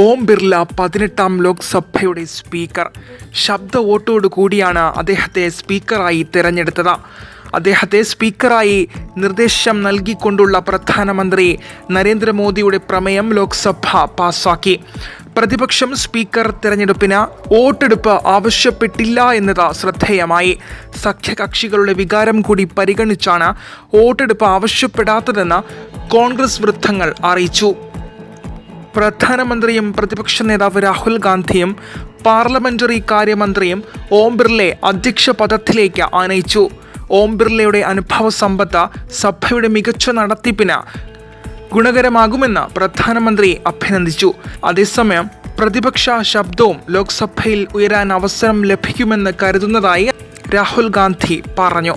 ഓം ബിർല പതിനെട്ടാം ലോക്സഭയുടെ സ്പീക്കർ. ശബ്ദ വോട്ടോടു കൂടിയാണ് അദ്ദേഹത്തെ സ്പീക്കറായി തിരഞ്ഞെടുത്തത്. അദ്ദേഹത്തെ സ്പീക്കറായി നിർദ്ദേശം നൽകിക്കൊണ്ടുള്ള പ്രധാനമന്ത്രി നരേന്ദ്രമോദിയുടെ പ്രമേയം ലോക്സഭ പാസാക്കി. പ്രതിപക്ഷം സ്പീക്കർ തിരഞ്ഞെടുപ്പിന് വോട്ടെടുപ്പ് ആവശ്യപ്പെട്ടില്ല എന്നത് ശ്രദ്ധേയമായി. സഖ്യകക്ഷികളുടെ വികാരം കൂടി പരിഗണിച്ചാണ് വോട്ടെടുപ്പ് ആവശ്യപ്പെടാത്തതെന്ന് കോൺഗ്രസ് വൃത്തങ്ങൾ അറിയിച്ചു. പ്രധാനമന്ത്രിയും പ്രതിപക്ഷ നേതാവ് രാഹുൽ ഗാന്ധിയും പാർലമെന്ററി കാര്യമന്ത്രിയും ഓം ബിർളെ അധ്യക്ഷ പദത്തിലേക്ക് ആനയിച്ചു. ഓം ബിർളയുടെ അനുഭവ സമ്പത്ത് സഭയുടെ മികച്ച നടത്തിപ്പിന് ഗുണകരമാകുമെന്ന് പ്രധാനമന്ത്രി അഭിനന്ദിച്ചു. അതേസമയം പ്രതിപക്ഷ ശബ്ദവും ലോക്സഭയിൽ ഉയരാൻ അവസരം ലഭിക്കുമെന്ന് കരുതുന്നതായി രാഹുൽ ഗാന്ധി പറഞ്ഞു.